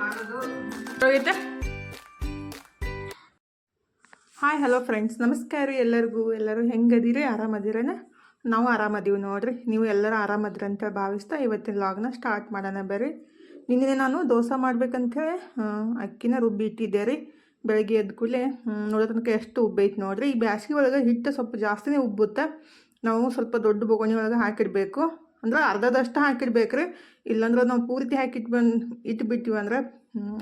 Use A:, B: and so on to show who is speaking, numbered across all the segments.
A: ಹೋಗೈತೆ hi hello friends ನಮಸ್ಕಾರ ರೀ ಎಲ್ಲರಿಗೂ. ಎಲ್ಲರೂ ಹೆಂಗದಿರಿ? ಆರಾಮದಿರೇನ? ನಾವು ಆರಾಮದೀವಿ ನೋಡ್ರಿ. ನೀವು ಎಲ್ಲರೂ ಆರಾಮದ್ರಿ ಅಂತ ಭಾವಿಸ್ತಾ ಇವತ್ತಿನ ಲಾಗ್ನ ಸ್ಟಾರ್ಟ್ ಮಾಡೋಣ ಬರ್ರಿ. ನಿನ್ನೆ ನಾನು ದೋಸೆ ಮಾಡ್ಬೇಕಂತೇಳಿ ಅಕ್ಕಿನ ರುಬ್ಬಿ ಇಟ್ಟಿದ್ದೆ ರೀ ಬೆಳಗ್ಗೆ ಎದ್ದ ಕೂಡಲೇ ನೋಡೋ ತನಕ ಎಷ್ಟು ಉಬ್ಬೈತೆ ನೋಡ್ರಿ. ಈ ಬ್ಯಾಸಿಗೆ ಒಳಗೆ ಹಿಟ್ಟು ಸ್ವಲ್ಪ ಜಾಸ್ತಿನೇ ಉಬ್ಬುತ್ತೆ ನಾವು ಸ್ವಲ್ಪ ದೊಡ್ಡ ಬೊಗಣಿ ಒಳಗೆ ಹಾಕಿಡಬೇಕು. ಅಂದ್ರೆ ಅರ್ಧದಷ್ಟು ಹಾಕಿಡ್ಬೇಕು ರೀ ಇಲ್ಲಾಂದ್ರೆ ನಾವು ಪೂರ್ತಿ ಹಾಕಿಟ್ಟು ಬಂದು ಇಟ್ಬಿಟ್ಟಿವಿ ಅಂದ್ರೆ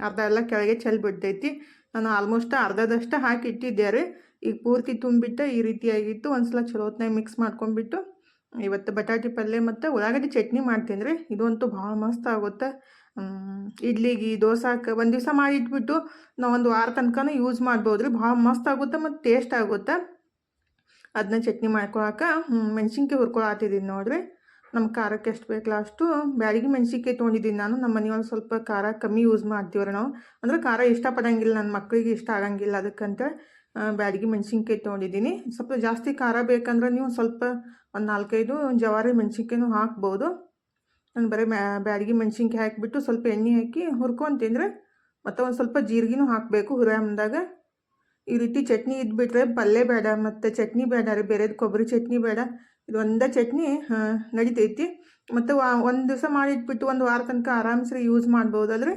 A: ಅರ್ಧ ಎಲ್ಲ ಕೆಳಗೆ ಚೆಲ್ಲಿ ಬಿಡ್ತೈತಿ. ನಾನು ಆಲ್ಮೋಸ್ಟ್ ಅರ್ಧದಷ್ಟು ಹಾಕಿ ಇಟ್ಟಿದ್ದೆ ರೀ ಈಗ ಪೂರ್ತಿ ತುಂಬಿಟ್ಟು ಈ ರೀತಿಯಾಗಿತ್ತು. ಒಂದ್ಸಲ ಚಲೋ ಹೊತ್ನಾಗ ಮಿಕ್ಸ್ ಮಾಡ್ಕೊಂಡ್ಬಿಟ್ಟು, ಇವತ್ತು ಬಟಾಟಿ ಪಲ್ಯ ಮತ್ತು ಉಳ್ಳಾಗಡ್ಡಿ ಚಟ್ನಿ ಮಾಡ್ತೀನಿ ರೀ ಇದಂತೂ ಭಾಳ ಮಸ್ತ್ ಆಗುತ್ತೆ. ಇಡ್ಲಿಗೆ ದೋಸಾಕ ಒಂದು ದಿವಸ ಮಾಡಿ ಇಟ್ಬಿಟ್ಟು ನಾವು ಒಂದು ವಾರ ತನಕನೂ ಯೂಸ್ ಮಾಡ್ಬೋದು ರೀ ಭಾಳ ಮಸ್ತ್ ಆಗುತ್ತೆ ಮತ್ತು ಟೇಸ್ಟ್ ಆಗುತ್ತೆ. ಅದನ್ನ ಚಟ್ನಿ ಮಾಡ್ಕೊಳಕ್ಕೆ ಮೆಣಸಿನ್ಕಾಯಿ ಹುರ್ಕೊಳತ್ತಿದ್ದೀನಿ ನೋಡ್ರಿ. ನಮ್ಮ ಖಾರಕ್ಕೆ ಎಷ್ಟು ಬೇಕಲ್ಲ ಅಷ್ಟು ಬ್ಯಾಳಿಗೆ ಮೆಣಸಿನ್ಕಾಯಿ ತೊಗೊಂಡಿದ್ದೀನಿ ನಾನು. ನಮ್ಮ ಮನೆಯೊಳಗೆ ಸ್ವಲ್ಪ ಖಾರ ಕಮ್ಮಿ ಯೂಸ್ ಮಾಡ್ತೀವ್ರಿ ನಾವು. ಅಂದರೆ ಖಾರ ಇಷ್ಟಪಡಂಗಿಲ್ಲ ನನ್ನ ಮಕ್ಕಳಿಗೆ ಇಷ್ಟ ಆಗಂಗಿಲ್ಲ ಅದಕ್ಕಂತ ಬ್ಯಾಡಿಗೆ ಮೆಣಸಿನ್ಕಾಯಿ ತೊಗೊಂಡಿದ್ದೀನಿ. ಸ್ವಲ್ಪ ಜಾಸ್ತಿ ಖಾರ ಬೇಕಂದ್ರೆ ನೀವು ಸ್ವಲ್ಪ ಒಂದು ನಾಲ್ಕೈದು ಜವಾರಿ ಮೆಣಸಿನ್ಕಾಯಿನೂ ಹಾಕ್ಬೋದು. ನಾನು ಬರೀ ಬ್ಯಾಡಗಿ ಮೆಣಸಿನ್ಕಾಯಿ ಹಾಕಿಬಿಟ್ಟು ಸ್ವಲ್ಪ ಎಣ್ಣೆ ಹಾಕಿ ಹುರ್ಕೊಂತೀನಿ ಮತ್ತು ಒಂದು ಸ್ವಲ್ಪ ಜೀರಿಗೆನೂ ಹಾಕಬೇಕು. ಹುರಿಯಮ್ದಾಗ ಈ ರೀತಿ ಚಟ್ನಿ ಇದ್ಬಿಟ್ರೆ ಪಲ್ಯ ಬೇಡ, ಮತ್ತು ಚಟ್ನಿ ಬೇಡ ರೀ, ಬೇರೆದು ಕೊಬ್ಬರಿ ಚಟ್ನಿ ಬೇಡ. ಇದು ಒಂದೇ ಚಟ್ನಿ ನಡಿತೈತಿ. ಮತ್ತು ಒಂದು ದಿವಸ ಮಾಡಿಟ್ಬಿಟ್ಟು ಒಂದು ವಾರ ತನಕ ಆರಾಮ್ಸ್ರಿ ಯೂಸ್ ಮಾಡ್ಬೋದಲ್ರಿ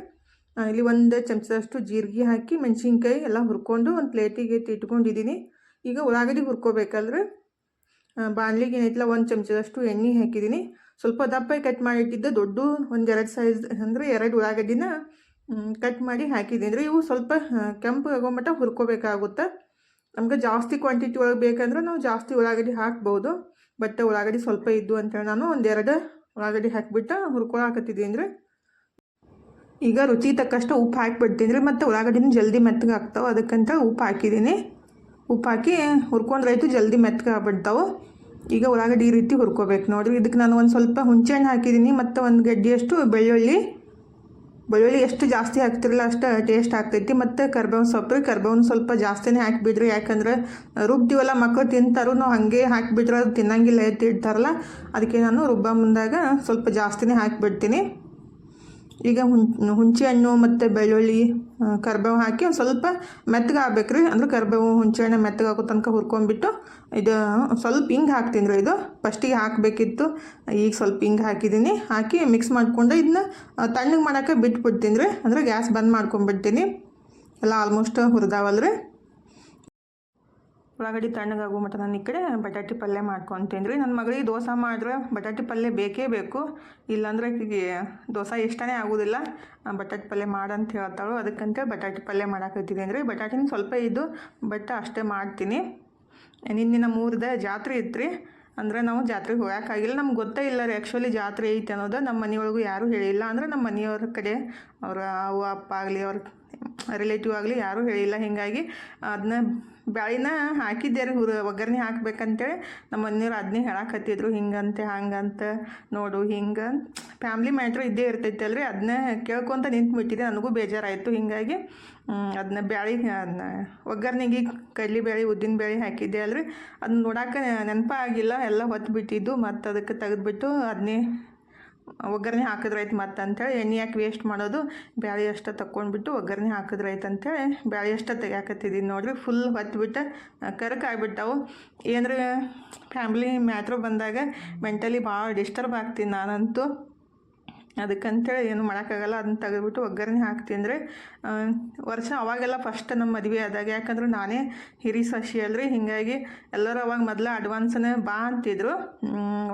A: ಇಲ್ಲಿ ಒಂದು ಚಮಚದಷ್ಟು ಜೀರಿಗೆ ಹಾಕಿ, ಮೆಣಸಿನ್ಕಾಯಿ ಎಲ್ಲ ಹುರ್ಕೊಂಡು ಒಂದು ಪ್ಲೇಟಿಗೆ ಇಟ್ಕೊಂಡಿದ್ದೀನಿ ಈಗ ಉಳ್ಳಾಗಡ್ಡಿ ಹುರ್ಕೋಬೇಕಲ್ರಿ. ಬಾಣಲಿಗೆ ಏನೈತಿಲ್ಲ ಒಂದು ಚಮಚದಷ್ಟು ಎಣ್ಣೆ ಹಾಕಿದ್ದೀನಿ ಸ್ವಲ್ಪ ದಪ್ಪ ಕಟ್ ಮಾಡಿಟ್ಟಿದ್ದೆ ದೊಡ್ಡ ಒಂದೆರಡು ಸೈಜ್ ಅಂದರೆ ಎರಡು ಉಳ್ಳಾಗಡ್ಡಿನ ಕಟ್ ಮಾಡಿ ಹಾಕಿದ್ದೀನಿ ರೀ ಇವು ಸ್ವಲ್ಪ ಕೆಂಪು ಕೆಂಪು ಆಗೋಮಟ್ಟ ಹುರ್ಕೋಬೇಕಾಗುತ್ತೆ. ನಮ್ಗೆ ಜಾಸ್ತಿ ಕ್ವಾಂಟಿಟಿ ಒಳಗೆ ಬೇಕಂದ್ರೆ ನಾವು ಜಾಸ್ತಿ ಉಳ್ಳಾಗಡ್ಡಿ ಹಾಕ್ಬೋದು. ಬಟ್ ಉಳ್ಳಾಗಡ್ಡಿ ಸ್ವಲ್ಪ ಇದ್ದು ಅಂತೇಳಿ ನಾನು ಒಂದೆರಡು ಉಳ್ಳಾಗಡ್ಡಿ ಹಾಕಿಬಿಟ್ಟು ಹುರ್ಕೊಳಕತ್ತಿದ್ದೀನಿ ಅಂದರೆ ಈಗ ರುಚಿ ತಕ್ಕಷ್ಟು ಉಪ್ಪು ಹಾಕಿಬಿಡ್ತೀನಿ ರೀ ಮತ್ತು ಉಳ್ಳಾಗಡ್ಡಿನೂ ಜಲ್ದಿ ಮೆತ್ತಗೆ ಆಗ್ತಾವೆ. ಅದಕ್ಕಂತ ಉಪ್ಪು ಹಾಕಿದ್ದೀನಿ. ಉಪ್ಪು ಹಾಕಿ ಹುರ್ಕೊಂಡ್ರಾಯ್ತು ಜಲ್ದಿ ಮೆತ್ತಗೆ ಆಗ್ಬಿಡ್ತಾವೆ. ಈಗ ಉಳ್ಳಾಗಡ್ಡಿ ಈ ರೀತಿ ಹುರ್ಕೋಬೇಕು ನೋಡಿರಿ. ಇದಕ್ಕೆ ನಾನು ಒಂದು ಸ್ವಲ್ಪ ಹುಂಚೆಹಣ್ಣು ಹಾಕಿದ್ದೀನಿ, ಮತ್ತು ಒಂದು ಗಡ್ಡಿಯಷ್ಟು ಬೆಳ್ಳುಳ್ಳಿ ಬೆಳ್ಳುಳ್ಳಿ ಎಷ್ಟು ಜಾಸ್ತಿ ಹಾಕ್ತಿರಲ್ಲ ಅಷ್ಟು ಟೇಸ್ಟ್ ಆಗ್ತೈತಿ. ಮತ್ತು ಕರ್ಬೇವಿನ ಸೊಪ್ಪು ಕರ್ಬೇವಿನ ಸ್ವಲ್ಪ ಜಾಸ್ತಿನೇ ಹಾಕಿಬಿಡ್ರಿ. ಯಾಕಂದ್ರೆ ರುಬ್ತೀವಲ್ಲ ಮಕ್ಕಳು ತಿಂತಾರು, ನಾವು ಹಾಗೆ ಹಾಕಿಬಿಟ್ರೆ ಅದು ತಿನ್ನಂಗಿಲ್ಲ ಎತ್ತಿ ಇಡ್ತಾರಲ್ಲ. ಅದಕ್ಕೆ ನಾನು ರುಬ್ಬ ಮುಂದಾಗ ಸ್ವಲ್ಪ ಜಾಸ್ತಿನೇ ಹಾಕಿಬಿಡ್ತೀನಿ. ಈಗ ಹುಣ್ ಹಣ್ಣು ಮತ್ತು ಬೆಳ್ಳುಳ್ಳಿ ಕರ್ಬೇವು ಹಾಕಿ ಒಂದು ಸ್ವಲ್ಪ ಮೆತ್ತಗೆ ಆಗ್ಬೇಕು ರೀ ಅಂದ್ರೆ ಕರ್ಬೇವು ಹುಂಚೆ ಹಣ್ಣು ಮೆತ್ತಗೆ ಆಗೋ ತನಕ ಹುರ್ಕೊಂಡ್ಬಿಟ್ಟು ಇದು ಸ್ವಲ್ಪ ಹಿಂಗೆ ಹಾಕ್ತೀನಿ ಇದು. ಫಸ್ಟಿಗೆ ಹಾಕಬೇಕಿತ್ತು. ಈಗ ಸ್ವಲ್ಪ ಹಿಂಗೆ ಹಾಕಿದ್ದೀನಿ ಹಾಕಿ ಮಿಕ್ಸ್ ಮಾಡಿಕೊಂಡು ಇದನ್ನ ತಣ್ಣಗೆ ಮಾಡೋಕ್ಕೆ ಬಿಟ್ಬಿಡ್ತೀನಿ ರೀ. ಅಂದರೆ ಗ್ಯಾಸ್ ಬಂದ್ ಮಾಡ್ಕೊಂಡ್ಬಿಡ್ತೀನಿ ಎಲ್ಲ ಆಲ್ಮೋಸ್ಟ್ ಹುರಿದಾವಲ್ರಿ ಉಳ್ಳಾಗಡ್ಡಿ ತಣ್ಣಗಾಗೋ ಮಟ್ಟ ನಾನು ಈ ಕಡೆ ಬಟಾಟಿ ಪಲ್ಯ ಮಾಡ್ಕೊತೀನಿ ರೀ. ನನ್ನ ಮಗಳಿಗೆ ದೋಸೆ ಮಾಡಿದ್ರೆ ಬಟಾಟಿ ಪಲ್ಯ ಬೇಕೇ ಬೇಕು. ಇಲ್ಲಾಂದ್ರೆ ಆಕಿಗೆ ದೋಸೆ ಇಷ್ಟನೇ ಆಗೋದಿಲ್ಲ. ಬಟಾಟಿ ಪಲ್ಯ ಮಾಡಂತ ಹೇಳ್ತಾಳು. ಅದಕ್ಕಂತೇಳಿ ಬಟಾಟಿ ಪಲ್ಯ ಮಾಡಾಕತ್ತಿದ್ದೀನಿ ರೀ. ಬಟಾಟಿನ ಸ್ವಲ್ಪ ಇದ್ದು ಬಟ್ ಅಷ್ಟೇ ಮಾಡ್ತೀನಿ. ನಿನ್ನೆ ಮೂರ್ದ ಜಾತ್ರೆ ಇತ್ತು ಅಂದ್ರೆ ನಾವು ಜಾತ್ರೆಗೆ ಹೋಗೋಕ್ಕಾಗಿಲ್ಲ ನಮ್ಗೆ ಗೊತ್ತೇ ಇಲ್ಲ ರೀ ಆ್ಯಕ್ಚುಲಿ ಜಾತ್ರೆ ಐತೆ ಅನ್ನೋದು. ನಮ್ಮ ಮನೆಯೊಳಗೂ ಯಾರೂ ಹೇಳಿಲ್ಲ. ಅಂದ್ರೆ ನಮ್ಮ ಮನೆಯವ್ರ ಕಡೆ ಅವರ ಅವ್ವ, ಅಪ್ಪ ಆಗಲಿ ಅವ್ರ ರಿಲೇಟಿವ್ ಆಗಲಿ ಯಾರೂ ಹೇಳಿಲ್ಲ. ಹೀಗಾಗಿ ಅದನ್ನ ಬ್ಯಾಳಿನ ಹಾಕಿದ್ದೆ ರೀ ಹುರ ಒಗ್ಗರಣೆ ಹಾಕ್ಬೇಕಂತೇಳಿ. ನಮ್ಮ ಮನೆಯವ್ರು ಅದನ್ನೇ ಹೇಳಕತ್ತಿದ್ರು, ಹಿಂಗಂತೆ, ಹಂಗಂತ, ನೋಡು, ಹಿಂಗೆ. ಫ್ಯಾಮ್ಲಿ ಮ್ಯಾಟ್ರು ಇದ್ದೇ ಇರ್ತೈತೆ ಅಲ್ರಿ. ಅದನ್ನ ಕೇಳ್ಕೊತ ನಿಂತ್ಬಿಟ್ಟಿದೆ. ನನಗೂ ಬೇಜಾರಾಯಿತು. ಹೀಗಾಗಿ ಅದನ್ನ ಬ್ಯಾಳಿ ಅದನ್ನ ಒಗ್ಗರಣೆಗೆ ಬೇಳೆ ಉದ್ದಿನ ಬೇಳೆ ಹಾಕಿದ್ದೆ ಅಲ್ರಿ. ಅದನ್ನ ನೋಡಕ್ಕೆ ನೆನಪಾಗಿಲ್ಲ. ಎಲ್ಲ ಹೊತ್ತು ಬಿಟ್ಟಿದ್ದು ಮತ್ತು ಅದಕ್ಕೆ ತೆಗೆದುಬಿಟ್ಟು ಅದನ್ನೇ ಒಗ್ಗರಣೆ ಹಾಕಿದ್ರಾಯ್ತು ಮತ್ತೆ ಅಂಥೇಳಿ ಎಣ್ಣೆ ಯಾಕೆ ವೇಸ್ಟ್ ಮಾಡೋದು? ಬ್ಯಾಳಿ ಅಷ್ಟು ತಕ್ಕೊಂಡ್ಬಿಟ್ಟು ಒಗ್ಗರಣೆ ಹಾಕಿದ್ರಾಯ್ತು ಅಂಥೇಳಿ ಬ್ಯಾಳಿ ಅಷ್ಟು ತೆಗ್ಯಾಕತ್ತಿದ್ದೀನಿ ನೋಡಿರಿ ಫುಲ್ ಹೊತ್ಬಿಟ್ಟು ಆಗಿಬಿಟ್ಟವು. ಏನರ ಫ್ಯಾಮ್ಲಿ ಮ್ಯಾಟ್ರ್ ಬಂದಾಗ ಮೆಂಟಲಿ ಭಾಳ ಡಿಸ್ಟರ್ಬ್ ಆಗ್ತೀನಿ ನಾನಂತೂ. ಅದಕ್ಕಂತೇಳಿ ಏನು ಮಾಡೋಕ್ಕಾಗಲ್ಲ. ಅದನ್ನ ತೆಗೆದ್ಬಿಟ್ಟು ಒಗ್ಗರಣೆ ಹಾಕ್ತೀನಿ ಅಂದರೆ ವರ್ಷ ಅವಾಗೆಲ್ಲ ಫಸ್ಟ್ ನಮ್ಮ ಮದುವೆ ಆದಾಗ. ಯಾಕಂದ್ರೆ ನಾನೇ ಹಿರಿ ಸಸಿ ಅಲ್ರಿ. ಹೀಗಾಗಿ ಎಲ್ಲರೂ ಅವಾಗ ಮೊದಲ ಅಡ್ವಾನ್ಸನೇ ಬಾ ಅಂತಿದ್ರು.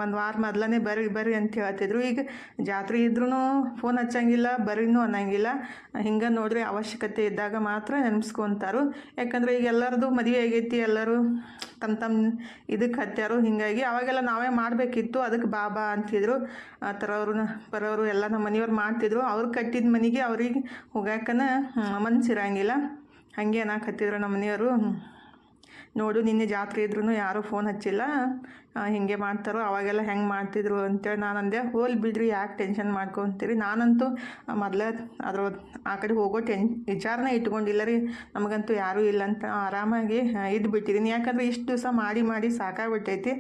A: ಒಂದು ವಾರ ಮೊದಲನೇ ಬರ್ರಿ ಬರ್ರಿ ಅಂತ ಹೇಳ್ತಿದ್ರು. ಈಗ ಜಾತ್ರೆ ಇದ್ರೂ ಫೋನ್ ಹಚ್ಚಂಗಿಲ್ಲ, ಬರ್ರಿನೂ ಅನ್ನಂಗಿಲ್ಲ. ಹಿಂಗೆ ನೋಡ್ರಿ, ಅವಶ್ಯಕತೆ ಇದ್ದಾಗ ಮಾತ್ರ ನೆನೆಸ್ಕೊಂತಾರು. ಯಾಕಂದ್ರೆ ಈಗ ಎಲ್ಲರದು ಮದುವೆ ಆಗೈತಿ, ಎಲ್ಲರೂ ತಮ್ಮ ತಮ್ಮ ಇದಕ್ಕೆ ಹತ್ಯಾರು ಹೀಗಾಗಿ ಅವಾಗೆಲ್ಲ ನಾವೇ ಮಾಡಬೇಕಿತ್ತು. ಅದಕ್ಕೆ ಬಾಬಾ ಅಂತಿದ್ರು ಆ ಅವರು ಬರೋರು ಎಲ್ಲ ನಮ್ಮ ಮನೆಯವ್ರು ಮಾಡ್ತಿದ್ರು. ಅವ್ರು ಕಟ್ಟಿದ ಮನೆಗೆ ಅವ್ರಿಗೆ ಹೋಗಾಕನ ಮನ್ಸಿರಂಗಿಲ್ಲ. ಹಾಗೆ ಅನ್ನಕತ್ತಿದ್ರು ನಮ್ಮ ಮನೆಯವರು. ನೋಡು, ನಿನ್ನೆ ಜಾತ್ರೆ ಇದ್ರೂ ಯಾರೂ ಫೋನ್ ಹಚ್ಚಿಲ್ಲ. ಹಿಂಗೆ ಮಾಡ್ತಾರೋ ಅವಾಗೆಲ್ಲ ಹೆಂಗೆ ಮಾಡ್ತಿದ್ರು ಅಂತೇಳಿ ನಾನು ಅಂದೆ, ಹೋಲ್ ಬಿಡ್ರಿ, ಯಾಕೆ ಟೆನ್ಷನ್ ಮಾಡ್ಕೊತೀರಿ? ನಾನಂತೂ ಮೊದಲೇ ಅದ್ರ ಆ ಕಡೆ ಹೋಗೋ ಟೆನ್, ವಿಚಾರನೇ ಇಟ್ಕೊಂಡಿಲ್ಲ ರೀ. ನಮಗಂತೂ ಯಾರೂ ಇಲ್ಲ ಅಂತ. ಆರಾಮಾಗಿ ಇದ್ದು ಬಿಟ್ಟಿದ್ದೀನಿ ಯಾಕಂದ್ರೆ ಇಷ್ಟು ದಿವಸ ಮಾಡಿ ಮಾಡಿ ಸಾಕಾಗ್ಬಿಟ್ಟೈತಿ.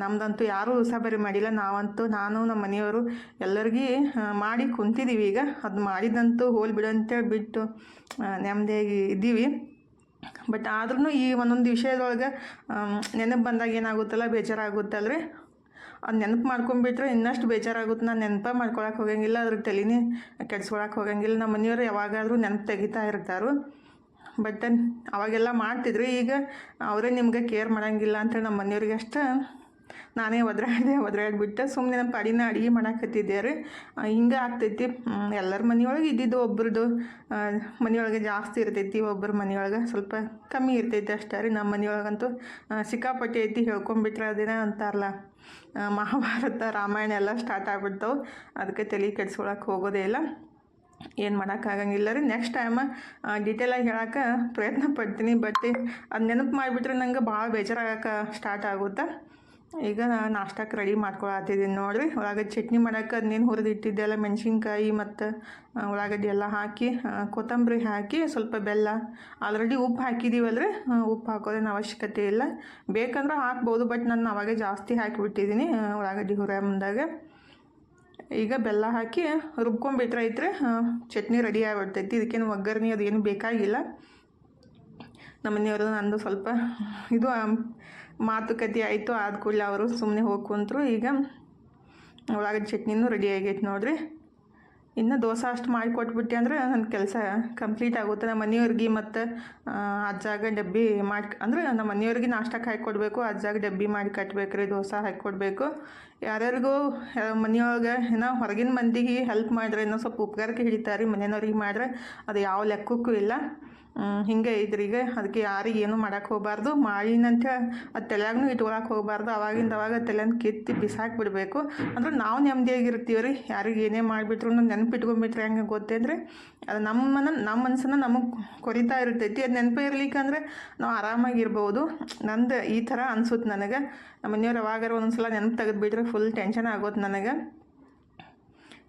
A: ನಮ್ದಂತೂ ಯಾರೂ ಉಸಾಬರಿ ಮಾಡಿಲ್ಲ. ನಾವಂತೂ, ನಾನು ನಮ್ಮ ಮನೆಯವರು ಎಲ್ಲರಿಗೂ ಮಾಡಿ ಕುಂತಿದ್ದೀವಿ ಈಗ. ಅದು ಮಾಡಿದಂತೂ ಹೋಲ್ ಬಿಡು ಅಂತೇಳಿ ಬಿಟ್ಟು ನೆಮ್ಮದಿಯಾಗಿ ಇದ್ದೀವಿ ಬಟ್ ಆದ್ರೂ ಈ ಒಂದೊಂದು ವಿಷಯದೊಳಗೆ ನೆನಪು ಬಂದಾಗ ಏನಾಗುತ್ತಲ್ಲ ಬೇಜಾರಾಗುತ್ತಲ್ರಿ ಅದು ನೆನಪು ಮಾಡ್ಕೊಂಬಿಟ್ರೆ ಇನ್ನಷ್ಟು ಬೇಜಾರಾಗುತ್ತೆ. ನಾನು ನೆನಪ ಮಾಡ್ಕೊಳಕ್ಕೆ ಹೋಗಂಗಿಲ್ಲ, ಅದ್ರ ತಲೆನೇ ಕೆಡ್ಸ್ಕೊಳಕ್ಕೆ ಹೋಗಂಗಿಲ್ಲ. ನಮ್ಮ ಮನೆಯವರು ಯಾವಾಗಾದರೂ ನೆನಪು ತೆಗಿತಾ ಇರ್ತಾರೆ. ಬಟ್ ಅವಾಗೆಲ್ಲ ಮಾಡ್ತಿದ್ರು. ಈಗ ಅವರೇ ನಿಮ್ಗೆ ಕೇರ್ ಮಾಡೋಂಗಿಲ್ಲ ಅಂತೇಳಿ ನಮ್ಮ ಮನೆಯವ್ರಿಗೆ ಅಷ್ಟೇ ನಾನೇ ಒದ್ರಾಡಿದೆ, ಒದ್ರಾಡ್ಬಿಟ್ಟು ಸುಮ್ಮನೆ ನಮ್ಮ ಪಾಡಿನ ಅಡುಗೆ ಮಾಡಾಕತ್ತಿದ್ದೆ ರೀ ಹಿಂಗೆ ಆಗ್ತೈತಿ. ಎಲ್ಲರ ಮನೆಯೊಳಗೆ ಇದ್ದಿದ್ದು ಒಬ್ರದ್ದು ಮನೆಯೊಳಗೆ ಜಾಸ್ತಿ ಇರ್ತೈತಿ, ಒಬ್ಬರ ಮನೆಯೊಳಗೆ ಸ್ವಲ್ಪ ಕಮ್ಮಿ ಇರ್ತೈತಿ ಅಷ್ಟೇ ರೀ. ನಮ್ಮ ಮನೆಯೊಳಗಂತೂ ಸಿಕ್ಕಾಪಟ್ಟೆ ಐತಿ ಹೇಳ್ಕೊಂಬಿಟ್ರೆ ಅದೇನ ಅಂತಾರಲ್ಲ. ಮಹಾಭಾರತ, ರಾಮಾಯಣ ಎಲ್ಲ ಸ್ಟಾರ್ಟ್ ಆಗ್ಬಿಡ್ತಾವೆ. ಅದಕ್ಕೆ ತಲೆ ಕೆಡ್ಸ್ಕೊಳಕ್ಕೆ ಹೋಗೋದೇ ಇಲ್ಲ. ಏನು ಮಾಡೋಕ್ಕಾಗಂಗಿಲ್ಲ ರೀ. ನೆಕ್ಸ್ಟ್ ಟೈಮ್ ಡೀಟೇಲಾಗಿ ಹೇಳಕ್ಕೆ ಪ್ರಯತ್ನ ಪಡ್ತೀನಿ. ಬಟ್ ಅದು ನೆನಪು ಮಾಡಿಬಿಟ್ರೆ ನಂಗೆ ಭಾಳ ಬೇಜಾರಾಗಕ್ಕೆ ಸ್ಟಾರ್ಟ್ ಆಗುತ್ತೆ. ಈಗ ನಾಷ್ಟಕ್ಕೆ ರೆಡಿ ಮಾಡ್ಕೊಳತ್ತಿದ್ದೀನಿ ನೋಡಿರಿ. ಉಳ್ಳಾಗಡ್ಡಿ ಚಟ್ನಿ ಮಾಡೋಕೆ ಅದನ್ನೇನು ಹುರಿದಿಟ್ಟಿದ್ದೆಲ್ಲ ಮೆಣಸಿನ್ಕಾಯಿ ಮತ್ತು ಉಳ್ಳಾಗಡ್ಡಿ ಎಲ್ಲ ಹಾಕಿ ಕೊತ್ತಂಬರಿ ಹಾಕಿ ಸ್ವಲ್ಪ ಬೆಲ್ಲ ಆಲ್ರೆಡಿ ಉಪ್ಪು ಹಾಕಿದ್ದೀವಲ್ರಿ ಉಪ್ಪು ಹಾಕೋದೇನು ಅವಶ್ಯಕತೆ ಇಲ್ಲ. ಬೇಕಂದ್ರೆ ಹಾಕ್ಬೋದು ಬಟ್ ನಾನು ಅವಾಗೆ ಜಾಸ್ತಿ ಹಾಕಿಬಿಟ್ಟಿದ್ದೀನಿ ಉಳ್ಳಾಗಡ್ಡಿ ಹುರಿಯ ಮುಂದಾಗ. ಈಗ ಬೆಲ್ಲ ಹಾಕಿ ರುಬ್ಕೊಂಡ್ಬಿಟ್ರೆ ಐತ್ರಿ ಚಟ್ನಿ ರೆಡಿ ಆಗಿಬಿಡ್ತೈತಿ. ಇದಕ್ಕೇನು ಒಗ್ಗರಣೆ, ಅದೇನು ಬೇಕಾಗಿಲ್ಲ. ನಮ್ಮ ಮನೆಯವರು ನಂದು ಸ್ವಲ್ಪ ಇದು ಮಾತುಕತೆ ಆಯಿತು, ಆದ ಕೂಡಲೇ ಅವರು ಸುಮ್ಮನೆ ಹೋಗಿ ಕುಂತರು. ಈಗ ಉಳ್ಳಾಗಡ್ಡಿ ಚಟ್ನಿನೂ ರೆಡಿ ಆಗೈತೆ ನೋಡ್ರಿ. ಇನ್ನು ದೋಸೆ ಅಷ್ಟು ಮಾಡಿ ಕೊಟ್ಬಿಟ್ಟೆ ಅಂದ್ರೆ ನನ್ನ ಕೆಲಸ ಕಂಪ್ಲೀಟ್ ಆಗುತ್ತೆ. ನಮ್ಮ ಮನೆಯವ್ರಿಗೆ ಮತ್ತು ಅಜ್ಜಾಗ ಡಬ್ಬಿ ಮಾಡಿ, ಅಂದ್ರೆ ನಮ್ಮ ಮನೆಯವ್ರಿಗೆ ನಾಷ್ಟಕ್ಕೆ ಹಾಕಿ ಕೊಡಬೇಕು ಅಜ್ಜಾಗ ಡಬ್ಬಿ ಮಾಡಿ ಕಟ್ಟಬೇಕು ರೀ ದೋಸೆ ಹಾಕಿ ಕೊಡಬೇಕು. ಯಾರ್ಯಾರಿಗೂ ಮನೆಯೊಳಗೆ ಏನೋ ಹೊರಗಿನ ಮಂದಿಗೆ ಹೆಲ್ಪ್ ಮಾಡಿದ್ರೆ, ಏನೋ ಸ್ವಲ್ಪ ಉಪಕಾರಕ್ಕೆ ಹಿಡಿತಾರೆ ಮನೆಯವ್ರಿಗೆ ಮಾಡಿದ್ರೆ, ಅದು ಯಾವ ಲೆಕ್ಕಕ್ಕೂ ಇಲ್ಲ. ಹಿಂಗೆ ಈಗ. ಅದಕ್ಕೆ ಯಾರಿಗೆ ಏನು ಮಾಡಕ್ಕೆ ಹೋಗಬಾರ್ದು. ಮಾಡಿನಂತ ಅದು ತಲೆಯಾಗೂ ಇಟ್ಕೊಳಕ್ಕೆ ಹೋಗಬಾರ್ದು. ಅವಾಗಿಂದ ಅವಾಗ ತಲೆನ ಕಿತ್ತಿ ಬಿಸಾಕಿ ಬಿಡಬೇಕು. ಅಂದ್ರೆ ನಾವು ನೆಮ್ಮದಿಯಾಗಿರ್ತೀವಿ ರೀ ಯಾರಿಗೆ ಏನೇ ಮಾಡಿಬಿಟ್ರು ನೆನಪಿಟ್ಕೊಂಡ್ಬಿಟ್ರೆ ಹೆಂಗೆ ಗೊತ್ತೇನ್ರಿ ಅದು ನಮ್ಮನ್ನು, ನಮ್ಮ ಮನಸ್ಸನ್ನು ನಮಗೆ ಕೊರಿತಾ ಇರ್ತೈತಿ. ಅದು ನೆನಪೇ ಇರ್ಲಿಕ್ಕಂದ್ರೆ ನಾವು ಆರಾಮಾಗಿರ್ಬೋದು. ನಂದು ಈ ಥರ ಅನ್ಸುತ್ತೆ ನನಗೆ. ನಮ್ಮ ಮನೆಯವ್ರು ಯಾವಾಗಾರ ಒಂದೊಂದ್ಸಲ ನೆನಪು ತೆಗೆದುಬಿಟ್ರೆ ಫುಲ್ ಟೆನ್ಷನ್ ಆಗೋದು ನನಗೆ.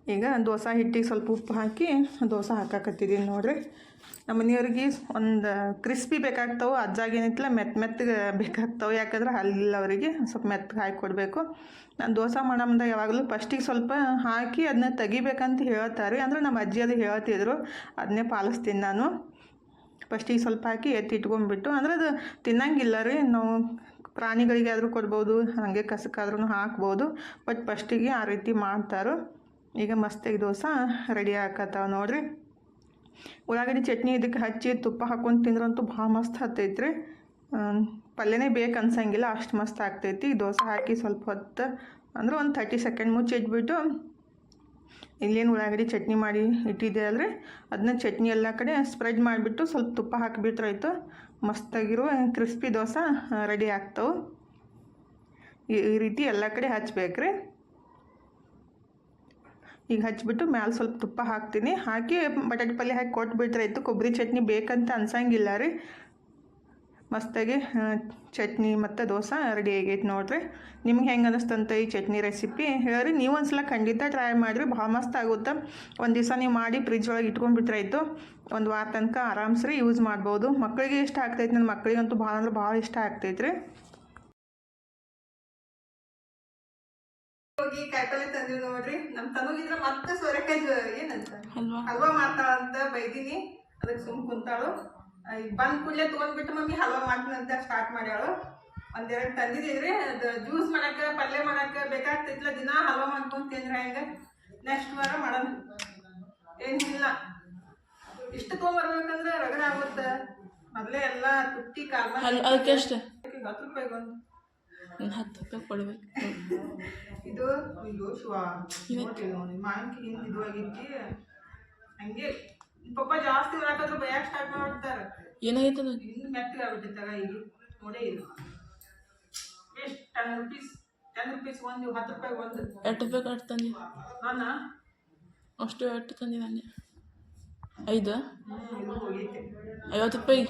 A: ಈಗ ದೋಸೆ ಹಿಟ್ಟಿಗೆ ಸ್ವಲ್ಪ ಉಪ್ಪು ಹಾಕಿ ದೋಸೆ ಹಾಕಾಕತ್ತಿದ್ದೀನಿ ನೋಡಿರಿ. ನಮ್ಮ ಮನೆಯವ್ರಿಗೆ ಒಂದು ಕ್ರಿಸ್ಪಿ ಬೇಕಾಗ್ತವೆ ಅಜ್ಜಾಗೇನಿತ್ತಲ್ಲ ಮೆತ್ ಮೆತ್ತ ಮೆತ್ತಗೆ ಬೇಕಾಗ್ತಾವೆ. ಯಾಕಂದ್ರೆ ಹಲ್ಲಿಲ್ಲ ಅವರಿಗೆ, ಸ್ವಲ್ಪ ಮೆತ್ತಗೆ ಹಾಕಿ ಕೊಡಬೇಕು. ನಾನು ದೋಸೆ ಮಾಡಮ್ದಾಗ ಯಾವಾಗಲೂ ಫಸ್ಟಿಗೆ ಸ್ವಲ್ಪ ಹಾಕಿ ಅದನ್ನ ತೆಗಿಬೇಕಂತ ಹೇಳ್ತಾರೆ. ಅಂದ್ರೆ ನಮ್ಮ ಅಜ್ಜಿ ಅದು ಹೇಳ್ತಿದ್ರು ಅದನ್ನೇ ಪಾಲಿಸ್ತೀನಿ ನಾನು. ಫಸ್ಟಿಗೆ ಸ್ವಲ್ಪ ಹಾಕಿ ಎತ್ತಿ ಇಟ್ಕೊಂಡ್ಬಿಟ್ಟು, ಅಂದ್ರೆ ಅದು ತಿನ್ನಂಗಿಲ್ಲ ರೀ, ನಾವು ಪ್ರಾಣಿಗಳಿಗೆ ಆದರೂ ಕೊಡ್ಬೋದು, ಹಾಗೆ ಕಸಕ್ಕಾದ್ರೂ ಹಾಕ್ಬೋದು. ಬಟ್ ಫಸ್ಟಿಗೆ ಆ ರೀತಿ ಮಾಡ್ತಾರೋ, ಈಗ ಮಸ್ತಾಗಿ ದೋಸೆ ರೆಡಿ ಹಾಕತ್ತಾವ ನೋಡಿರಿ. ಉಳ್ಳಾಗಡ್ಡಿ ಚಟ್ನಿ ಇದಕ್ಕೆ ಹಚ್ಚಿ ತುಪ್ಪ ಹಾಕೊಂಡು ತಿಂದ್ರಂತೂ ಭಾಳ ಮಸ್ತ್ ಹತ್ತೈತ್ರಿ. ಪಲ್ಯನೇ ಬೇಕು ಅನ್ಸಂಗಿಲ್ಲ, ಅಷ್ಟು ಮಸ್ತ್ ಆಗ್ತೈತಿ. ದೋಸೆ ಹಾಕಿ ಸ್ವಲ್ಪ ಹೊತ್ತು, ಅಂದ್ರೆ ಒಂದು ತರ್ಟಿ ಸೆಕೆಂಡ್ ಮುಚ್ಚಿ ಇಟ್ಬಿಟ್ಟು, ಇಲ್ಲೇನು ಉಳ್ಳಾಗಡ್ಡಿ ಚಟ್ನಿ ಮಾಡಿ ಇಟ್ಟಿದ್ದೆ ಅಲ್ರಿ. ಅದನ್ನ ಚಟ್ನಿ ಎಲ್ಲ ಕಡೆ ಸ್ಪ್ರೆಡ್ ಮಾಡಿಬಿಟ್ಟು ಸ್ವಲ್ಪ ತುಪ್ಪ ಹಾಕಿಬಿಟ್ರೆ ಆಯಿತು ಮಸ್ತಾಗಿರೋ ಕ್ರಿಸ್ಪಿ ದೋಸೆ ರೆಡಿ ಆಗ್ತವೆ. ಈ ರೀತಿ ಎಲ್ಲ ಕಡೆ ಹಚ್ಬೇಕ್ರಿ. ಈಗ ಹಚ್ಬಿಟ್ಟು ಮ್ಯಾಲೆ ಸ್ವಲ್ಪ ತುಪ್ಪ ಹಾಕ್ತೀನಿ. ಹಾಕಿ ಬಟಾಟೆ ಪಲ್ಯ ಹಾಕಿ ಕೊಟ್ಬಿಟ್ರೆ ಆಯಿತು. ಕೊಬ್ಬರಿ ಚಟ್ನಿ ಬೇಕಂತ ಅನ್ಸಂಗಿಲ್ಲ ರೀ. ಮಸ್ತಾಗಿ ಚಟ್ನಿ ಮತ್ತು ದೋಸೆ ರೆಡಿ ಆಗೈತೆ ನೋಡ್ರಿ. ನಿಮ್ಗೆ ಹೆಂಗೆ ಅನ್ನಿಸ್ತಂತ ಈ ಚಟ್ನಿ ರೆಸಿಪಿ ಹೇಳ್ರಿ. ನೀವು ಒಂದ್ಸಲ ಖಂಡಿತ ಟ್ರೈ ಮಾಡಿರಿ. ಭಾಳ ಮಸ್ತ್ ಆಗುತ್ತೆ. ಒಂದು ದಿವಸ ನೀವು ಮಾಡಿ ಫ್ರಿಜ್ ಒಳಗೆ ಇಟ್ಕೊಂಡ್ಬಿಟ್ರೆ ಆಯಿತು ಒಂದು ವಾರ ತನಕ ಆರಾಮ್ಸ್ರಿ ಯೂಸ್ ಮಾಡ್ಬೋದು. ಮಕ್ಕಳಿಗೆ ಇಷ್ಟ ಆಗ್ತೈತೆ ನನ್ನ ಮಕ್ಕಳಿಗಂತೂ ಭಾಳ ಅಂದ್ರೆ ಭಾಳ ಇಷ್ಟ ಆಗ್ತೈತೆ ರೀ ಹೋಗಿ ಕಾಯಿಪಲ್ಲೆ ತಂದಿವಿ ನೋಡ್ರಿ. ನಮ್ಮ ತನಗಿದ್ರೆ ಮತ್ತೆ ಸೋರೆಕಾಯಿ ಏನಂತ?
B: ಹಲ್ವಾ.
A: ಹಲ್ವಾ ಮಾಡ್ತಾಳ ಅಂತ ಬೈದಿನಿ. ಅದಕ್ಕೆ ಸುಮ್ ಕುಂತಾಳು. ಈಗ ಬಂದ್ ಕೂಡಲೇ ತಗೊಂಡ್ಬಿಟ್ಟು ಮಮ್ಮಿ ಹಲ್ವಾ ಮಾಡ್ತೀನಿ ಅಂತ ಸ್ಟಾರ್ಟ್ ಮಾಡ್ಯಾಳು. ಒಂದೆರಡು ತಂದಿದ್ದೀವ್ರಿ ಅದು ಜ್ಯೂಸ್ ಮಾಡಕ ಪಲ್ಯ ಮಾಡಕ ಬೇಕಾಗ್ತಿತ್ತಲ್ಲ ದಿನ ಹಲ್ವಾ ಮಾಡ್ಕೊಂಡು ತಿಂದ್ರೆ ಹೆಂಗೆ? ನೆಕ್ಸ್ಟ್ ವಾರ ಮಾಡೋಣ. ಏನಿಲ್ಲ ಇಷ್ಟು ತೊಗೊಂಬರ್ಬೇಕಂದ್ರೆ ರಗಡ ಆಗುತ್ತೆ. ಮೊದಲೇ ಎಲ್ಲ ತುಟ್ಟಿ ಕಾಲ್
B: ಹಲ್ ಅದಕ್ಕೆ ಎಷ್ಟು
A: ಹತ್ತು
B: ಹತ್ತು ರೂಪಾಯಿ ಕೊಡ್ಬೇಕು.
A: ಇದು ಅಯ್ಯೋ ಶಿವ ಮಾವಿನಕಾಯಿ ಹಿಂದೆ ಇದು ಆಗಿತ್ತು ಹಂಗೆ. ಪಪ್ಪ ಜಾಸ್ತಿ ಬರಾಕಂದ್ರೆ ಬಯಾಕ್ ಸ್ಟಾರ್ಟ್ ಮಾಡ್ಬಿಡ್ತಾರೆ
B: ಏನಾಯ್ತು
A: ಇನ್ನು ಮೆತ್ತಗೆ ಆಗ್ಬಿಟ್ಟಿತ್ತಾಗ ಈಗ ನೋಡೇ ಇಲ್ಲ ಎಷ್ಟು ಟೆನ್ ರುಪೀಸ್ ಟೆನ್ ರುಪೀಸ್ ಒಂದು ಹತ್ತು ರೂಪಾಯಿ ಒಂದು.
B: ಎಷ್ಟು ರೂಪಾಯಿ ಕಟ್ ತಂದಿ?
A: ನಾನು
B: ಅಷ್ಟು ಎಷ್ಟು ತಂದಿ ನಾನು. ಐದು? ಐವತ್ತು ರೂಪಾಯಿ?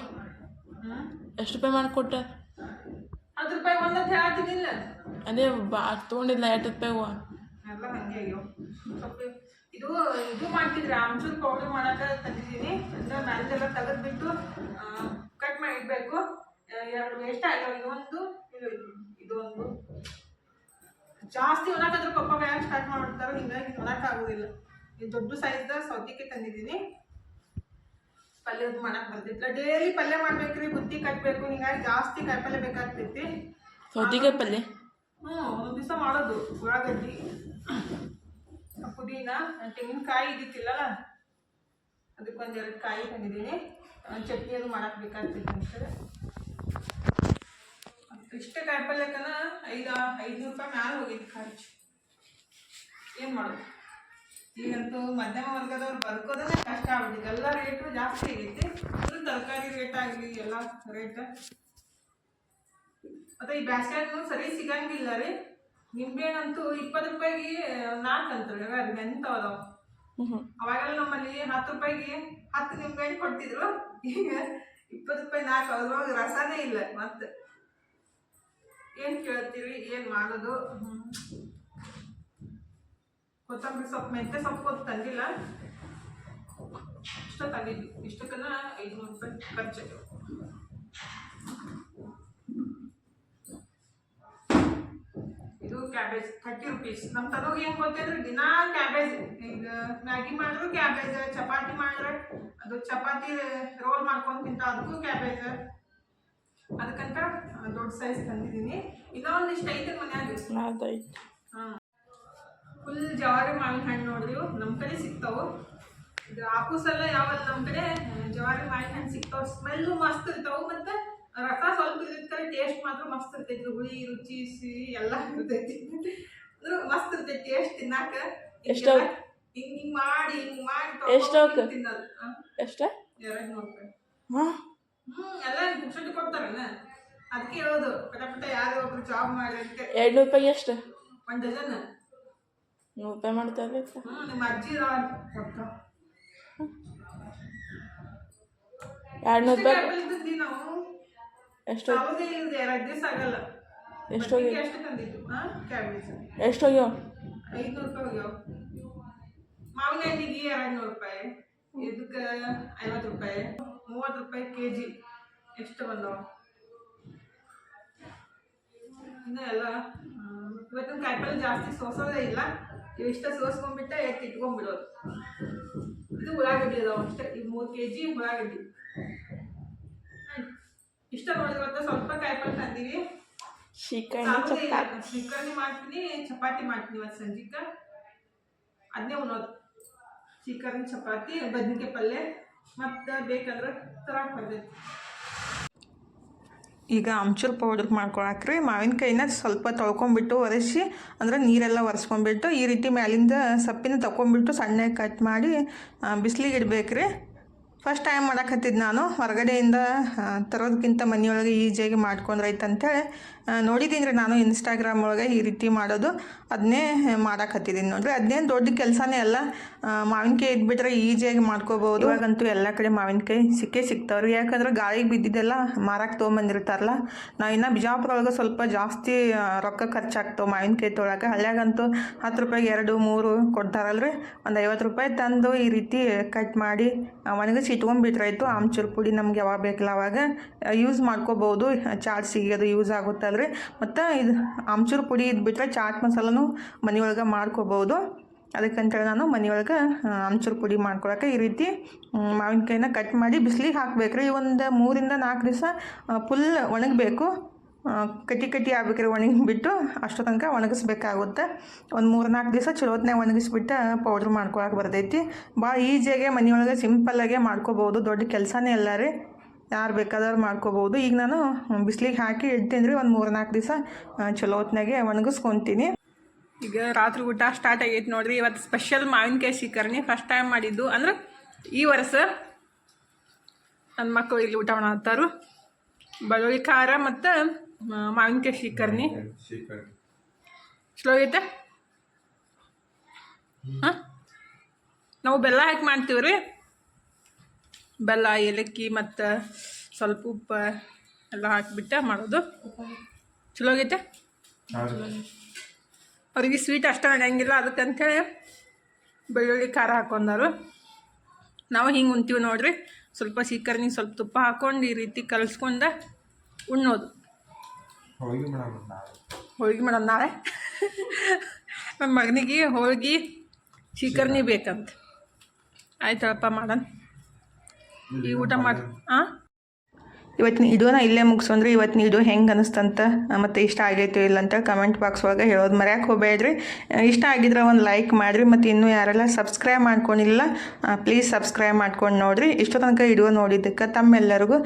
B: ಎಷ್ಟು ರೂಪಾಯಿ ಮಾಡಿಕೊಟ್ಟ?
A: ಹತ್ತು ರೂಪಾಯಿ ಒಂದು ಅಂತ ಹೇಳ್ತಿದ್ದಿಲ್ಲ.
B: ಅದೇ ಬಾ ತೊಗೊಂಡಿಲ್ಲ ಎಷ್ಟು ರೂಪಾಯಿ
A: ಎಲ್ಲ ಹಂಗೆ ಅಯ್ಯೋ ಸ್ವಲ್ಪ ಇದು ಇದು ಮಾಡ್ತಿದ್ರಿ ಆಮ್ಚೂರ್ ಪೌಡರ್ ಮಾಡೋಕೆ ತಂದಿದ್ದೀನಿ. ಅಂದ್ರೆ ಮ್ಯಾಲೆಲ್ಲ ತೆಗೆದ್ಬಿಟ್ಟು ಕಟ್ ಮಾಡಿ ಇಡಬೇಕು ಎರಡು ವೇಸ್ಟ್ ಆಗ್ಯಾವ ಇದೊಂದು ಇದು ಇದು ಒಂದು ಜಾಸ್ತಿ ಉಣಾಕಂದ್ರೆ ಪಪ್ಪ ಬ್ಯಾಗ್ ಸ್ಟಾರ್ಟ್ ಮಾಡ್ಬಿಡ್ತಾರೆ ಹಿಂಗಾಗಿ ಉಣಕ್ಕಾಗೋದಿಲ್ಲ ಇದು ದೊಡ್ಡ ಸೈಜ್ದ ಸೌತಿಗೆ ತಂದಿದ್ದೀನಿ. ಪಲ್ಯದ ಮಾಡಕ್ ಬರ್ತಿತ್ತು ಡೈಲಿ ಪಲ್ಯ ಮಾಡ್ಬೇಕ್ರಿ ಬುತ್ತಿ ಕಟ್ಬೇಕು. ಹಿಂಗಾಗಿ ಜಾಸ್ತಿ ಕಾಯಿಪಲ್ಯ ಬೇಕಾಗ್ತೈತಿ.
B: ಸೌತಿಕಾಯಿ ಪಲ್ಯ?
A: ಹ್ಞೂ ಒಂದು ದಿವಸ ಮಾಡೋದು ಉಳ್ಳಾಗಡ್ಡಿ. ಪುದೀನ ತೆಂಗಿನಕಾಯಿ ಇದ್ದಿತ್ತಿಲ್ಲಲ್ಲ? ಅದಕ್ಕೆ ಎರಡು ಕಾಯಿ ತಂದಿದ್ದೀನಿ ಚಟ್ನಿಯನ್ನು ಮಾಡಕ್ಕೆ ಬೇಕಾಗ್ತೈತೆ ಕಾಯಿ ಇಷ್ಟ ಕಾಯಿಪಲ್ಯಕ್ಕನ ಐದು, ಐದುನೂರು ರೂಪಾಯಿ ಮ್ಯಾಲೆ ಹೋಗಿದ್ದು ಖರ್ಚು. ಏನು ಮಾಡೋದು? ಈಗಂತೂ ಮಧ್ಯಮ ವರ್ಗದವ್ರು ಬದುಕೋದೇ ಕಷ್ಟ ಆಗ್ಬಿಟ್ಟಿದೆ. ಎಲ್ಲ ರೇಟು ಜಾಸ್ತಿ ಆಗೈತಿ. ಅದು ತರಕಾರಿ ರೇಟ್ ಆಗಲಿ, ಎಲ್ಲ ರೇಟ್. ಮತ್ತು ಈ ಬ್ಯಾಸ್ಗ್ಯಾಗೂ ಸರಿ ಸಿಗಂಗಿಲ್ಲ ರೀ. ನಿಂಬೆಹಣ್ಣಂತೂ ಇಪ್ಪತ್ತು ರೂಪಾಯಿಗೆ ನಾಲ್ಕು ಅಂತಾರೆ ಇವಾಗ ಎಂತ ಅದಾವ ಅವಾಗೆಲ್ಲ ನಮ್ಮಲ್ಲಿ ಹತ್ತು ರೂಪಾಯಿಗೆ ಹತ್ತು ನಿಂಬೆಹಣ್ಣು ಕೊಡ್ತಿದ್ರು. ಈಗ ಇಪ್ಪತ್ತು ರೂಪಾಯಿ ನಾಲ್ಕು ಅದ್ರೊಳಗೆ ರಸನೇ ಇಲ್ಲ ಮತ್ತೆ. ಏನು ಕೇಳ್ತೀವಿ ಏನು ಮಾಡೋದು. ಕೊತ್ತಂಬರಿ ಸೊಪ್ಪು ಮೆಂತ್ಯ ಸೊಪ್ಪು ಅದು ತಂದಿಲ್ಲ. ಇಷ್ಟ ತಂದಿದ್ವಿ ಇಷ್ಟಕ್ಕನ್ನ ಐದುನೂರು ರೂಪಾಯಿ ಖರ್ಚಾಗ್ಯವ ಇದು ಕ್ಯಾಬೇಜ್ ಥರ್ಟಿ ರುಪೀಸ್ ನಮ್ಮ ತನಗೆ ಏನು ಗೊತ್ತಿದ್ರೆ ದಿನಾ ಕ್ಯಾಬೇಜ್ ಈಗ ಮ್ಯಾಗಿ ಮಾಡಿದ್ರು ಕ್ಯಾಬೇಜ್ ಚಪಾತಿ ಮಾಡಿದ್ರೆ ಅದು ಚಪಾತಿ ರೋಲ್ ಮಾಡ್ಕೊಂಡು ತಿಂತ ಅದಕ್ಕೂ ಕ್ಯಾಬೇಜ್ ಅದಕ್ಕಂತ ದೊಡ್ಡ ಸೈಜ್ ತಂದಿದ್ದೀನಿ. ಇನ್ನೊಂದಿಷ್ಟು ಐತೆ ಮನ್ಯಾಗ? ಹಾಂ. ಫುಲ್ ಜವಾರಿ ಮಾವಿನ ಹಣ್ಣು ನೋಡ್ರಿ ನಮ್ಮ ಕಡೆ ಸಿಗ್ತಾವೆ. ಇದು ಆಪೂಸ್ ಯಾವಾಗ ನಮ್ಮ ಕಡೆ ಜವಾರಿ ಮಾವಿನ ಹಣ್ಣು ಸಿಗ್ತಾವ. ಸ್ಮೆಲ್ಲು ಮಸ್ತ್ ಇರ್ತಾವೆ. ಮತ್ತೆ ರಸ ಸ್ವಲ್ಪ ಇರ್ತಾರೆ ಟೇಸ್ಟ್ ಮಾತ್ರ ಮಸ್ತ್ ಇರ್ತೈತಿ. ಹುಳಿ ರುಚಿ ಸಿಹಿ ಎಲ್ಲ ಇರ್ತೈತಿ. ಮಸ್ತ್ ಇರ್ತೈತಿ ಟೇಸ್ಟ್ ತಿನ್ನಾಕ.
B: ಎಷ್ಟ್?
A: ಹಿಂಗ್ ಹಿಂಗ್ ಮಾಡಿ ಹಿಂಗ್ ಮಾಡಿ
B: ಎಷ್ಟ್ ಅವಕ್ಕ?
A: ತಗೊಂಡ್ ತಿನ್ನೋದು.
B: ಎಷ್ಟ?
A: ಎರಡ್ ನೂರು ರೂಪಾಯಿ. ಹ್ಮ್ ಎಲ್ಲ ಪುಕ್ಷಟಿ ಕೊಡ್ತಾರಲ್ಲ? ಅದಕ್ಕೆ ಹೇಳೋದು ಪಟ ಪಟ ಯಾರೋ ಒಬ್ರು ಜಾಬ್ ಮಾಡಿ ಅಂತ.
B: ಎರಡು ನೂರು ರೂಪಾಯಿ ಎಷ್ಟು?
A: ಒಂದ್ ಡಜನ್
B: ನೂರು ರೂಪಾಯಿ ಮಾಡ್ತಾರೆ
A: ಹ್ಮ್ ನಿಮ್ಮ ಅಜ್ಜಿ ಕೊಡ್ತಾವ.
B: ಎರಡು ನೂರು ರೂಪಾಯಿ ಎಷ್ಟು
A: ಎರಡು ದಿವಸ ಆಗಲ್ಲ.
B: ಎಷ್ಟು
A: ಎಷ್ಟು ತಂದಿದ್ದು? ಹಾ?
B: ಎಷ್ಟು ಹೋಗ್ಯಾವ
A: ಐದ್ನೂರು ರೂಪಾಯಿ ಹೋಗ್ಯಾವ ಮಾವಿನ ಹಣ್ಣಿಗೆ ಎರಡು ನೂರು ರೂಪಾಯಿ ಇದಕ್ಕೆ ಐವತ್ತು ರೂಪಾಯಿ ಮೂವತ್ತು ರೂಪಾಯಿ ಕೆ ಜಿ ಎಷ್ಟು ಬಂದವ? ಇನ್ನೂ ಎಲ್ಲ ಇವತ್ತಿನ ಕಾಯಿಪಲ್ಲೆ ಜಾಸ್ತಿ ಸೋಸೋದೇ ಇಲ್ಲ. ಇವು ಇಷ್ಟ ಸೋಸ್ಕೊಂಡ್ಬಿಟ್ಟೆ ಎತ್ತಿ ಇಟ್ಕೊಂಡ್ಬಿಡೋದು. ಇದು ಉಳ್ಳಾಗಡ್ಡಿ ಅದಾವ ಅಷ್ಟೇ. ಈ ಮೂರು ಕೆ ಜಿ ಉಳ್ಳಾಗಡ್ಡಿ. ಇಷ್ಟ ನೋಡಿದ್ರೆ ಸ್ವಲ್ಪ ಕಾಯಿಪಲ್ಲೆ ತಂದೀವಿ ಶಿಕರ್ಣಿ ಮಾಡ್ತೀನಿ ಚಪಾತಿ ಮಾಡ್ತೀನಿ ಇವತ್ತು ಸಂಜಿಕ. ಅದನ್ನೇ ಉಣ್ಣೋದು ಶಿಕರ್ಣಿ ಚಪಾತಿ ಬದ್ನಿಕಾಯಿ ಪಲ್ಲೆ ಮತ್ತು ಬೇಕಂದ್ರೆ ತರಕ್ಕೆ ಬರ್ತೈತಿ. ಈಗ ಅಂಚೂರು ಪೌಡರ್ ಮಾಡ್ಕೊಳಕ್ರಿ. ಮಾವಿನಕಾಯಿನ ಸ್ವಲ್ಪ ತೊಳ್ಕೊಂಬಿಟ್ಟು ಒರೆಸಿ ಅಂದ್ರೆ ನೀರೆಲ್ಲ ಒರೆಸ್ಕೊಂಡ್ಬಿಟ್ಟು ಈ ರೀತಿ ಮ್ಯಾಲಿಂದ ಸಪ್ಪಿನ ತೊಗೊಂಬಿಟ್ಟು ಸಣ್ಣಗೆ ಕಟ್ ಮಾಡಿ ಬಿಸಿಲಿಗೆ ಇಡ್ಬೇಕ್ರಿ. ಫಸ್ಟ್ ಟೈಮ್ ಮಾಡಕತ್ತಿದ್ದು ನಾನು. ಹೊರಗಡೆಯಿಂದ ತರೋದಕ್ಕಿಂತ ಮನೆಯೊಳಗೆ ಈಜಿಯಾಗಿ ಮಾಡ್ಕೊಂಡ್ರೈತೆ ಅಂತೇಳಿ ನೋಡಿದ್ದೀನಿ ರೀ ನಾನು ಇನ್ಸ್ಟಾಗ್ರಾಮ್ ಒಳಗೆ ಈ ರೀತಿ ಮಾಡೋದು. ಅದನ್ನೇ ಮಾಡಕತ್ತಿದ್ದೀನಿ ನೋಡ್ರಿ. ಅದನ್ನೇನು ದೊಡ್ಡ ಕೆಲಸನೇ ಅಲ್ಲ. ಆ, ಮಾವಿನಕಾಯಿ ಇದ್ಬಿಟ್ರೆ ಈಜಿಯಾಗಿ ಮಾಡ್ಕೋಬೋದು ಇವಾಗಂತೂ ಎಲ್ಲ ಕಡೆ ಮಾವಿನಕಾಯಿ ಸಿಕ್ಕೇ ಸಿಗ್ತಾವ್ರಿ. ಯಾಕಂದ್ರೆ ಗಾಳಿಗೆ ಬಿದ್ದಿದ್ದೆಲ್ಲ ಮಾರಕ್ಕೆ ತೊಗೊಂಬಂದಿರ್ತಾರಲ್ಲ. ನಾವು ಇನ್ನು ಬಿಜಾಪುರ ಒಳಗೆ ಸ್ವಲ್ಪ ಜಾಸ್ತಿ ರೊಕ್ಕ ಖರ್ಚಾಗ್ತಾವೆ ಮಾವಿನಕಾಯಿ ತೊಳಕ್ಕೆ ಹಳ್ಳ್ಯಾಗಂತೂ ಹತ್ತು ರೂಪಾಯಿಗೆ ಎರಡು ಮೂರು ಕೊಡ್ತಾರಲ್ರಿ. ಒಂದು ಐವತ್ತು ರೂಪಾಯಿ ತಂದು ಈ ರೀತಿ ಕಟ್ ಮಾಡಿ ಒಣಗಿಸಿ ಇಟ್ಕೊಂಡ್ಬಿಟ್ರಾಯ್ತು ಆಮ್ಚೂರು ಪುಡಿ ನಮ್ಗೆ ಯಾವಾಗ ಬೇಕಲ್ಲ ಅವಾಗ ಯೂಸ್ ಮಾಡ್ಕೋಬೋದು. ಚಾಟ್ಸಿಗೆ ಅದು ಯೂಸ್ ಆಗುತ್ತಲ್ರಿ ಮತ್ತು ಇದು ಆಮ್ಚೂರು ಪುಡಿ ಇದ್ಬಿಟ್ರೆ ಚಾಟ್ ಮಸಾಲನೂ ಮನೆಯೊಳಗೆ ಮಾಡ್ಕೋಬೋದು. ಅದಕ್ಕಂತೇಳಿ ನಾನು ಮನೆಯೊಳಗೆ ಆಮ್ಚೂರು ಪುಡಿ ಮಾಡ್ಕೊಳಕ್ಕೆ ಈ ರೀತಿ ಮಾವಿನಕಾಯಿನ ಕಟ್ ಮಾಡಿ ಬಿಸಿಲಿಗೆ ಈ ಒಂದು ಮೂರಿಂದ ನಾಲ್ಕು ದಿವಸ ಫುಲ್ ಒಣಗಬೇಕು. ಕಟ್ಟಿ ಕಟ್ಟಿ ಆಗ್ಬೇಕ್ರಿ ಒಣಗಿಬಿಟ್ಟು ಅಷ್ಟು ತನಕ ಒಣಗಿಸ್ಬೇಕಾಗುತ್ತೆ. ಒಂದು ಮೂರು ನಾಲ್ಕು ದಿವಸ ಚಲೋತ್ನಾಗ ಒಣಗಿಸ್ಬಿಟ್ಟು ಪೌಡ್ರ್ ಮಾಡ್ಕೊಳಕ್ಕೆ ಬರ್ತೈತಿ. ಭಾಳ ಈಸಿಯಾಗೆ ಮನೆಯೊಳಗೆ ಸಿಂಪಲ್ಲಾಗೆ ಮಾಡ್ಕೋಬೋದು. ದೊಡ್ಡ ಕೆಲಸನೇ ಅಲ್ಲ ರೀ. ಯಾರು ಬೇಕಾದವ್ರು ಮಾಡ್ಕೋಬೋದು. ಈಗ ನಾನು ಬಿಸಿಲಿಗೆ ಹಾಕಿ ಇಡ್ತೀನಿ ರೀ. ಒಂದು ಮೂರು ನಾಲ್ಕು ದಿವಸ ಚಲೋ ಹೊತ್ನಾಗೆ ಒಣಗಿಸ್ಕೊತೀನಿ. ಈಗ ರಾತ್ರಿ ಊಟ ಸ್ಟಾರ್ಟ್ ಆಗೈತೆ ನೋಡಿರಿ. ಇವತ್ತು ಸ್ಪೆಷಲ್ ಮಾವಿನಕಾಯಿ ಶಿಕರ್ಣಿ ಫಸ್ಟ್ ಟೈಮ್ ಮಾಡಿದ್ದು. ಅಂದ್ರೆ ಈ ವರ್ಷ ನನ್ನ ಮಕ್ಕಳು ಇಲ್ಲಿ ಊಟ ಮಾಡತ್ತಾರು ಬೆಳ್ಳುಳ್ಳಿ ಖಾರ ಮತ್ತು ಮಾವಿನಕಾಯಿ ಶೀಕರ್ಣಿ ಚಲೋ ಆಗೈತೆ ಹಾಂ? ನಾವು ಬೆಲ್ಲ ಹಾಕಿ ಮಾಡ್ತೀವಿ ರೀ. ಬೆಲ್ಲ ಏಲಕ್ಕಿ ಮತ್ತು ಸ್ವಲ್ಪ ಉಪ್ಪು ಎಲ್ಲ ಹಾಕಿಬಿಟ್ಟು ಮಾಡೋದು. ಚಲೋ ಆಗೈತೆ ಅವ್ರಿಗೆ ಸ್ವೀಟ್ ಅಷ್ಟು ನಡೆಯಂಗಿಲ್ಲ ಅದಕ್ಕಂಥೇಳಿ ಬೆಳ್ಳುಳ್ಳಿ ಖಾರ ಹಾಕೊಂಡಾರು. ನಾವು ಹಿಂಗೆ ಉಣ್ತೀವಿ ನೋಡ್ರಿ. ಸ್ವಲ್ಪ ಸೀಕರ್ನಿ ಸ್ವಲ್ಪ ತುಪ್ಪ ಹಾಕೊಂಡು ಈ ರೀತಿ ಕಲಿಸ್ಕೊಂಡು ಉಣ್ಣೋದು.
C: ಹೋಳಿಗೆ ಮಾಡೋಣ ನಾಳೆ.
A: ಹೋಳಿಗೆ ಮಾಡೋಣ ನಾಳೆ? ನನ್ನ ಮಗನಿಗೆ ಹೋಳ್ಗೆ ಚೀಕರ್ನಿ ಬೇಕಂತ. ಆಯ್ತಳಪ್ಪ ಮಾಡೋಣ. ಈ ಊಟ ಮಾಡಿ ಹಾಂ ಇವತ್ತಿನ ವಿಡಿಯೋನ ಇಲ್ಲೇ ಮುಗಿಸೋಂದ್ರೆ ಇವತ್ತಿನ ಇದು ಹೆಂಗೆ ಅನಿಸ್ತಂತ ಮತ್ತು ಇಷ್ಟ ಆಗೈತೋ ಇಲ್ಲ ಅಂತ ಕಮೆಂಟ್ ಬಾಕ್ಸ್ ಒಳಗೆ ಹೇಳೋದು ಮರ್ಯಾಕೆ ಹೋಗಬೇಡ್ರಿ ಇಷ್ಟ ಆಗಿದ್ರೆ ಒಂದು ಲೈಕ್ ಮಾಡಿರಿ, ಮತ್ತು ಇನ್ನೂ ಯಾರೆಲ್ಲ ಸಬ್ಸ್ಕ್ರೈಬ್ ಮಾಡ್ಕೊಂಡಿಲ್ಲ ಪ್ಲೀಸ್ ಸಬ್ಸ್ಕ್ರೈಬ್ ಮಾಡ್ಕೊಂಡು ನೋಡಿರಿ. ಇಷ್ಟು ತನಕ ಇಡುವ ನೋಡಿದ್ದಕ್ಕೆ ತಮ್ಮೆಲ್ಲರಿಗೂ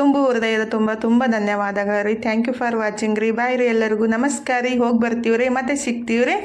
A: ತುಂಬ ಹೃದಯದ ತುಂಬ ತುಂಬ ಧನ್ಯವಾದಗಳು ರೀ. ಥ್ಯಾಂಕ್ ಯು ಫಾರ್ ವಾಚಿಂಗ್ ರೀ. ಬಾಯ್ ರೀ ಎಲ್ಲರಿಗೂ. ನಮಸ್ಕಾರ ರೀ. ಹೋಗಿ ಬರ್ತೀವಿ ರೀ ಮತ್ತೆ ಸಿಗ್ತೀವಿ ರೀ